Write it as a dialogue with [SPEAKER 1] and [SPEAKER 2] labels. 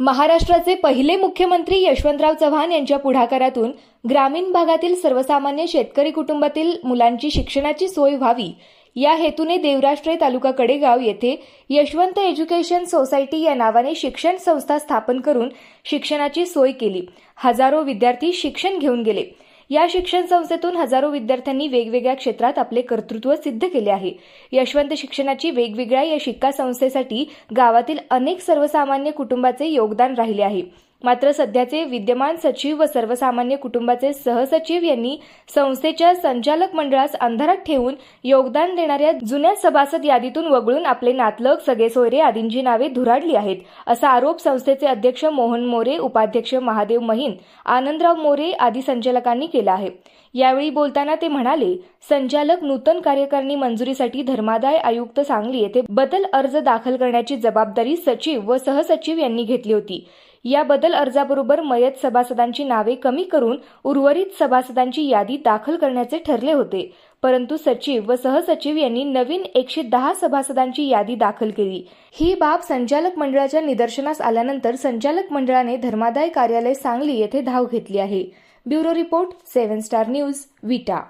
[SPEAKER 1] महाराष्ट्राचे पहिले मुख्यमंत्री यशवंतराव चव्हाण यांच्या पुढाकारातून ग्रामीण भागातील सर्वसामान्य शेतकरी कुटुंबातील मुलांची शिक्षणाची सोय व्हावी. या हेतूने देवराष्ट्रे तालुका कडेगाव येथे यशवंत एज्युकेशन सोसायटी या नावाने शिक्षण संस्था स्थापन करून शिक्षणाची सोय केली. हजारो विद्यार्थी शिक्षण घेऊन गेले. या शिक्षण संस्थेतून हजारो विद्यार्थ्यांनी वेगवेगळ्या क्षेत्रात आपले कर्तृत्व सिद्ध केले आहे. यशवंत शिक्षणाची वेगवेगळ्या या शिक्का संस्थेसाठी गावातील अनेक सर्वसामान्य कुटुंबाचे योगदान राहिले आहे. मात्र सध्याचे विद्यमान सचिव व सर्वसामान्य कुटुंबाचे सहसचिव यांनी संस्थेच्या संचालक मंडळास अंधारात ठेवून योगदान देणाऱ्या जुन्या सभासद यादीतून वगळून आपले नातलग सगळे सोयरे आदींची नावे धुराडली आहेत असा आरोप संस्थेचे अध्यक्ष मोहन मोरे उपाध्यक्ष महादेव महिन आनंदराव मोरे आदी संचालकांनी केला आहे. यावेळी बोलताना ते म्हणाले संचालक नूतन कार्यकारिणी मंजुरीसाठी धर्मादाय आयुक्त सांगली येथे बदल अर्ज दाखल करण्याची जबाबदारी सचिव व सहसचिव यांनी घेतली होती. या बदल अर्जाबरोबर मयत सभासदांची नावे कमी करून उर्वरित सभासदांची यादी दाखल करण्याचे ठरले होते. परंतु सचिव व सहसचिव यांनी नवीन एकशे दहा सभासदांची यादी दाखल केली. ही बाब संचालक मंडळाच्या निदर्शनास आल्यानंतर संचालक मंडळाने धर्मादाय कार्यालय सांगली येथे धाव घेतली आहे. Bureau report seven star news Vita.